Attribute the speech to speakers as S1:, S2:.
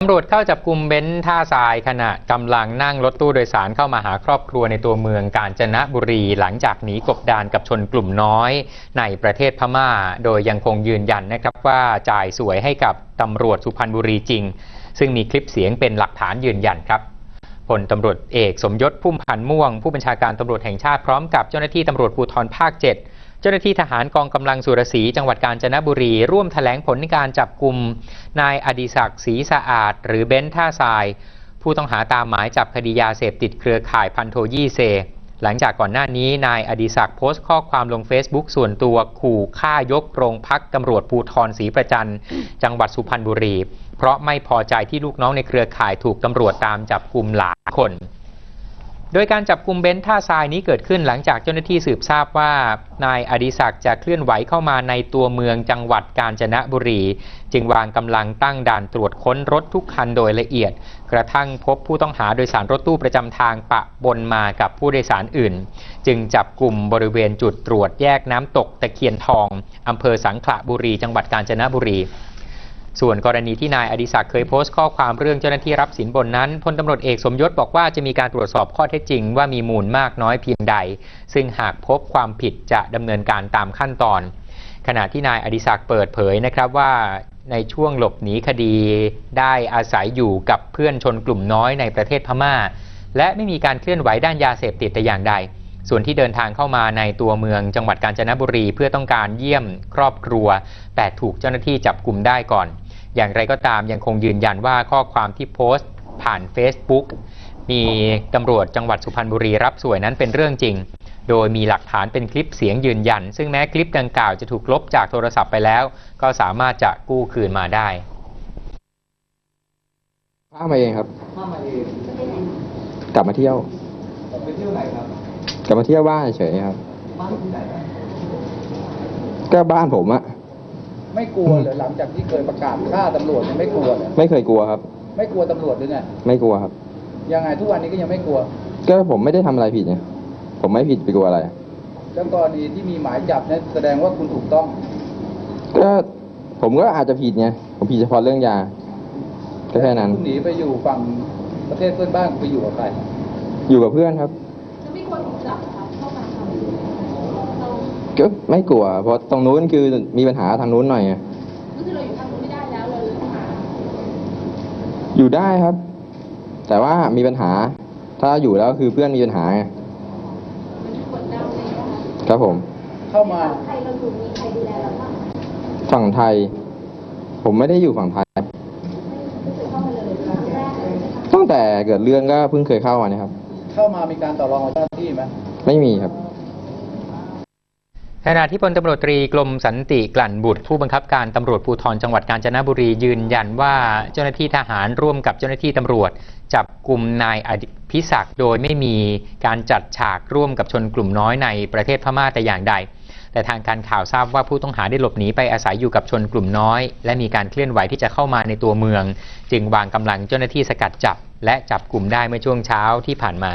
S1: ตำรวจเข้าจับกลุ่มเบนซ์ท่าทรายขณะกำลังนั่งรถตู้โดยสารเข้ามาหาครอบครัวในตัวเมืองกาญจนบุรี หลังจากหนีกบดานกับชนกลุ่มน้อย ในประเทศพม่า โดยยังคงยืนยันนะครับว่าจ่ายสวยให้กับตำรวจสุพรรณบุรีจริง ซึ่งมีคลิปเสียงเป็นหลักฐานยืนยันครับพลตำรวจเอกสมยศพุ่มพันธ์ม่วง ผู้บัญชาการตำรวจแห่งชาติพร้อมกับเจ้าหน้าที่ตำรวจภูธรภาค 7 เจ้าหน้าที่ทหารกองกำลังสุรศรีจังหวัดกาญจนบุรี ร่วมแถลงผลในการจับกลุ่มนายอดิศักดิ์ศรีสะอาด หรือเบนท่าทราย ผู้ต้องหาตามหมายจับคดียาเสพติดเครือข่ายพันโทยี่เซ หลังจากก่อนหน้านี้นายอดิศักดิ์โพสต์ข้อความลง Facebook ส่วนตัวขู่ฆ่ายกโรงพักตำรวจภูธรศรีประจันจังหวัดสุพรรณบุรี เพราะไม่พอใจที่ลูกน้องในเครือข่ายถูกตำรวจตามจับกลุ่มหลายคน ดยการจับกลุ่มเบนซ์ท่าทรายนี้เกิดขึ้นหลังจากเจ้าหน้าที่สืบทราบว่านายอดิศักดิ์จะเคลื่อนไหวเข้ามาในตัวเมืองจังหวัดกาญจนบุรี จึงวางกำลังตั้งด่านตรวจค้นรถทุกคันโดยละเอียด กระทั่งพบผู้ต้องหาโดยสารรถตู้ประจำทางปะบนมากับผู้โดยสารอื่น จึงจับกลุ่มบริเวณจุดตรวจแยกน้ำตกตะเคียนทองอำเภอสังขละบุรี จังหวัดกาญจนบุรี ส่วนกรณีที่นายอดิศักดิ์เคยโพสต์ข้อความเรื่องเจ้าหน้าที่รับสินบนนั้นพลตำรวจเอกสมยศบอกว่าจะมีการตรวจสอบข้อเท็จจริง ว่ามีมูลมากน้อยเพียงใด ซึ่งหากพบความผิดจะดำเนินการตามขั้นตอน ขณะที่นายอดิศักดิ์เปิดเผยนะครับว่าในช่วงหลบหนีคดีได้อาศัยอยู่กับเพื่อนชนกลุ่มน้อยในประเทศพม่า และไม่มีการเคลื่อนไหวด้านยาเสพติดแต่อย่างใด ส่วนที่เดินทางเข้ามาในตัวเมืองจังหวัดกาญจนบุรี เพื่อต้องการเยี่ยมครอบครัว แต่ถูกเจ้าหน้าที่จับกลุ่มได้ก่อน อย่างไรก็ตามยังคงยืนยันว่าข้อความที่โพสต์ผ่าน Facebook มีตำรวจจังหวัดสุพรรณบุรีรับสวยนั้นเป็นเรื่องจริง โดยมีหลักฐานเป็นคลิปเสียงยืนยัน ซึ่งแม้คลิปดังกล่าวจะถูกลบจากโทรศัพท์ไปแล้ว ก็สามารถจะกู้คืนมาได้
S2: ข้ามมาเองครับ
S3: ข้ามมาเอง
S2: กลับมาเที่ยว
S3: ไปเที่ยวไหนครับ
S2: กลับมาเที่ยวบ้านเฉยๆครับ
S3: บ้านที่ไหนครับ
S2: ก็บ้านผมอะ
S3: ไม่กลัวเหรอหลังจากที่เคยประกาศฆ่าตำรวจเนี่ยไม่กลัวเหรอ
S2: ไม่เคยกลัวครับ
S3: ไม่กลัวตำรวจหรือไง
S2: ไม่กลัวครับ
S3: ยังไงทุกวันนี้ก็ยังไม่กลัว
S2: ก็ผมไม่ได้ทำอะไรผิดไงผมไม่ผิดไปกลัวอะไร
S3: แล้วกรณีที่มีหมายจับเนี่ยแสดงว่าคุณถูกต้อง
S2: ก็ผมก็อาจจะผิดไงผมผิดเฉพาะเรื่องยาก็แค่นั้น
S3: คุณหนีไปอยู่ฝั่งประเทศเพื่อนบ้านคุณไปอยู่กับใคร
S2: อยู่กับเพื่อนครับ
S4: จะไม่ควรถูกจับนะคะเข้ามาทำเรา
S2: ก็ไม่กลัว เพราะตรงนู้นคือมีปัญหาทางนู้นหน่อยไง
S4: ก็คือเราอยู่ทางนู้นไม่ได้แล้วเราเลยต้องหา
S2: อยู่ได้ครับ แต่ว่ามีปัญหา ถ้าอยู่แล้วคือเพื่อนมีปัญหาไง
S4: มันกดดันเลยนะคะ
S2: ครับผม
S3: เข้ามา
S4: ใครเราอยู่มีใครดูแลเราบ้าง
S2: ฝั่งไทย ผมไม่ได้อยู่ฝั่งไทย
S4: ไม่เคยเข้ามาเลยครั้งแรกเลยนะคะ
S2: ตั้งแต่เกิดเรื่องก็เพิ่งเคยเข้ามาเนี่ยครับ
S3: เข้ามามีการต่อรองกับเจ้าหน้าที่ไหม
S2: ไม่มีครับ
S1: ขณะที่พลตำรวจตรีกรมสันติกลั่นบุตร ผู้บังคับการตำรวจภูธรจังหวัดกาญจนบุรียืนยันว่าเจ้าหน้าที่ทหารร่วมกับเจ้าหน้าที่ตำรวจ จับกลุ่มนายอภิศักดิ์โดยไม่มีการจัดฉากร่วมกับชนกลุ่มน้อยในประเทศพม่าแต่อย่างใด แต่ทางการข่าวทราบว่าผู้ต้องหาได้หลบหนีไปอาศัยอยู่กับชนกลุ่มน้อย และมีการเคลื่อนไหวที่จะเข้ามาในตัวเมือง จึงวางกำลังเจ้าหน้าที่สกัดจับ และจับกลุ่มได้เมื่อช่วงเช้าที่ผ่านมา